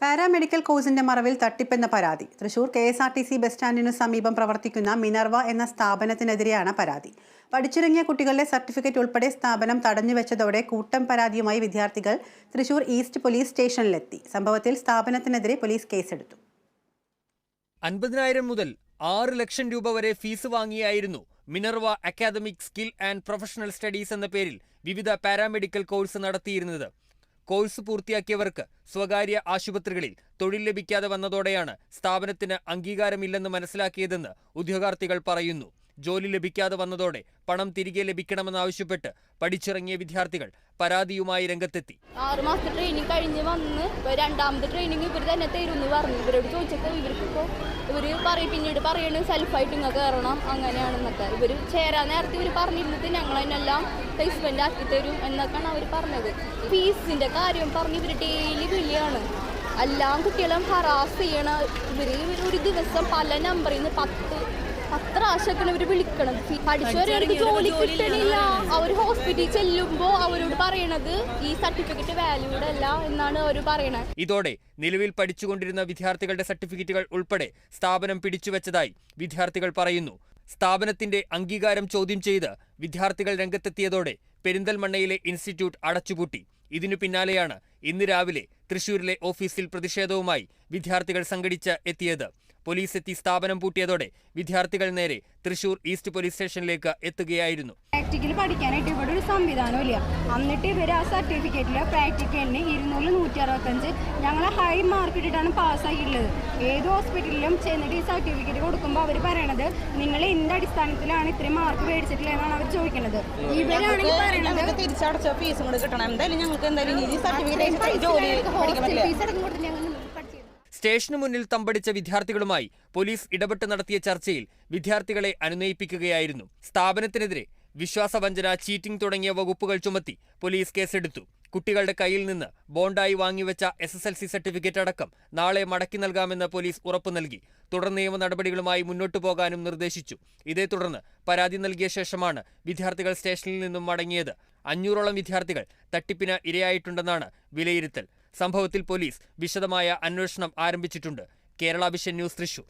Paramedical കോഴ്സിന്റെ മറവിൽ തട്ടിപ്പെന്ന പരാതി. Thrissur K S R T C bus സ്റ്റാൻഡിനു സമീപം പ്രവർത്തിക്കുന്ന മിനർവ എന്ന സ്ഥാപനത്തിനെതിരെയാണ് പരാതി. പഠിച്ചിറങ്ങിയ കുട്ടികളുടെ സർട്ടിഫിക്കറ്റ് ഉൾപ്പെടെ സ്ഥാപനം തടഞ്ഞുവെച്ചതോടെ കൂട്ടം പരാതിയുമായി വിദ്യാർത്ഥികൾ തൃശൂർ ഈസ്റ്റ് പോലീസ് സ്റ്റേഷനിലെത്തി. സംഭവത്തിൽ സ്ഥാപനത്തിനെതിരെ പോലീസ് കേസെടുത്തു. അൻപതിനായിരം മുതൽ ആറ് ലക്ഷം രൂപ വരെ fees വാങ്ങിയായിരുന്നു Minerva academic skill and professional studies എന്ന പേരിൽ വിവിധ പാരാമെഡിക്കൽ കോഴ്സ് നടത്തിയിരുന്നത്. കോഴ്സ് പൂർത്തിയാക്കിയവർക്ക് സ്വകാര്യ ആശുപത്രികളിൽ തൊഴിൽ ലഭിക്കാതെ വന്നതോടെയാണ് സ്ഥാപനത്തിന് അംഗീകാരമില്ലെന്ന് മനസ്സിലാക്കിയതെന്ന് ഉദ്യോഗാർത്ഥികൾ പറയുന്നു. ജോലി ലഭിക്കാതെ വന്നതോടെ പണം തിരികെ ലഭിക്കണമെന്നാവശ്യപ്പെട്ട് പഠിച്ചിറങ്ങിയ വിദ്യാർത്ഥികൾ പരാതിയുമായി രംഗത്തെത്തി. ആറ് മാസത്തെ ട്രെയിനിങ് കഴിഞ്ഞ് വന്ന് രണ്ടാമത്തെ ട്രെയിനിങ് ഇവർ തന്നെ തരുമെന്ന് പറഞ്ഞു. ഇവരോട് ചോദിച്ചപ്പോൾ ഇവർക്കിപ്പോൾ ഇവർ പറയും പിന്നീട് പറയണ സെൽഫായിട്ട് ഇങ്ങ് കയറണം അങ്ങനെയാണെന്നൊക്കെ. ഇവർ ചേരാൻ നേരത്തെ ഇവർ പറഞ്ഞിരുന്നത് ഞങ്ങൾ അതിനെല്ലാം പ്ലേസ്മെന്റ് ആക്കി തരും എന്നൊക്കെയാണ് അവർ പറഞ്ഞത്. ഫീസിന്റെ കാര്യം പറഞ്ഞ് ഇവർ ഡെയിലി വിളിയാണ്. എല്ലാം കുട്ടികളും ഹറാസ് ചെയ്യണ. ഇവർ ഒരു ദിവസം പല നമ്പറിൽ നിന്ന് പത്ത് പത്ത് പ്രാവശ്യമൊക്കെയാണ് ഇവർ വിളിക്കണം പഠിച്ചവർക്ക് ജോലി കിട്ടണില്ല. അവർ ഹോസ്പിറ്റലിൽ ചെല്ലുമ്പോൾ അവരോട് പറയണത് ഈ സർട്ടിഫിക്കറ്റ് വാല്യൂഡ് അല്ല എന്നാണ് അവർ പറയണത് ഇതോടെ നിലവിൽ പഠിച്ചുകൊണ്ടിരുന്ന വിദ്യാർത്ഥികളുടെ സർട്ടിഫിക്കറ്റുകൾ ഉൾപ്പെടെ സ്ഥാപനം പിടിച്ചുവെച്ചതായി വിദ്യാർത്ഥികൾ പറയുന്നു. സ്ഥാപനത്തിന്റെ അംഗീകാരം ചോദ്യം ചെയ്ത് വിദ്യാർത്ഥികൾ രംഗത്തെത്തിയതോടെ പെരിന്തൽമണ്ണയിലെ ഇൻസ്റ്റിറ്റ്യൂട്ട് അടച്ചുപൂട്ടി. ഇതിനു പിന്നാലെയാണ് ഇന്ന് രാവിലെ തൃശൂരിലെ ഓഫീസിൽ പ്രതിഷേധവുമായി വിദ്യാർത്ഥികൾ സംഘടിച്ച് എത്തിയത്. പോലീസ് എത്തി സ്ഥാപനം പൂട്ടിയതോടെ വിദ്യാർത്ഥികൾ നേരെ തൃശൂർ ഈസ്റ്റ് പോലീസ് സ്റ്റേഷനിലേക്ക് എത്തുകയായിരുന്നു. പ്രാക്ടിക്കൽ പഠിക്കാനായിട്ട് ഇവിടെ ഒരു സംവിധാനം ഇല്ല. എന്നിട്ട് ഇവർ ആ സർട്ടിഫിക്കറ്റിൽ പ്രാക്ടിക്കലിന് ഇരുന്നൂറ് നൂറ്റി അറുപത്തഞ്ച് ഞങ്ങൾ ഹൈ മാർക്ക് ഇട്ടിട്ടാണ് പാസ്സാക്കിയിട്ടുള്ളത്. ഏത് ഹോസ്പിറ്റലിലും ചെന്നിട്ട് ഈ സർട്ടിഫിക്കറ്റ് കൊടുക്കുമ്പോൾ അവർ പറയണത് നിങ്ങൾ എന്ത് അടിസ്ഥാനത്തിലാണ് ഇത്രയും മാർക്ക് മേടിച്ചിട്ടില്ലെന്നാണ് അവർ ചോദിക്കുന്നത് ഇവരാണെങ്കിൽ പറയണത് ഞങ്ങൾക്ക് തിരിച്ചടച്ച ഫീസും കൂടെ കിട്ടണം. എന്തായാലും ഞങ്ങൾക്ക് എന്തായാലും ജോലി ഫീസ് അടക്കം കൊടുത്ത് ഞങ്ങൾ പഠിച്ചത് സ്റ്റേഷനു മുന്നിൽ തമ്പടിച്ച വിദ്യാർത്ഥികളുമായി പോലീസ് ഇടപെട്ട് നടത്തിയ ചർച്ചയിൽ വിദ്യാർത്ഥികളെ അനുനയിപ്പിക്കുകയായിരുന്നു. സ്ഥാപനത്തിനെതിരെ വിശ്വാസവഞ്ചന ചീറ്റിംഗ് തുടങ്ങിയ വകുപ്പുകൾ ചുമത്തി പോലീസ് കേസെടുത്തു. കുട്ടികളുടെ കയ്യിൽ നിന്ന് ബോണ്ടായി വാങ്ങിവെച്ച S S L C certificate അടക്കം നാളെ മടക്കി നൽകാമെന്ന് പോലീസ് ഉറപ്പു നൽകി. തുടർ നിയമ നടപടികളുമായി മുന്നോട്ടു പോകാനും നിർദ്ദേശിച്ചു. ഇതേ തുടർന്ന് പരാതി നൽകിയ ശേഷമാണ് വിദ്യാർത്ഥികൾ സ്റ്റേഷനിൽ നിന്നും മടങ്ങിയത്. അഞ്ഞൂറോളം വിദ്യാർത്ഥികൾ തട്ടിപ്പിന് ഇരയായിട്ടുണ്ടെന്നാണ് വിലയിരുത്തൽ. സംഭവത്തിൽ പോലീസ് വിശദമായ അന്വേഷണം ആരംഭിച്ചിട്ടുണ്ട്. Kerala vision news Thrissur.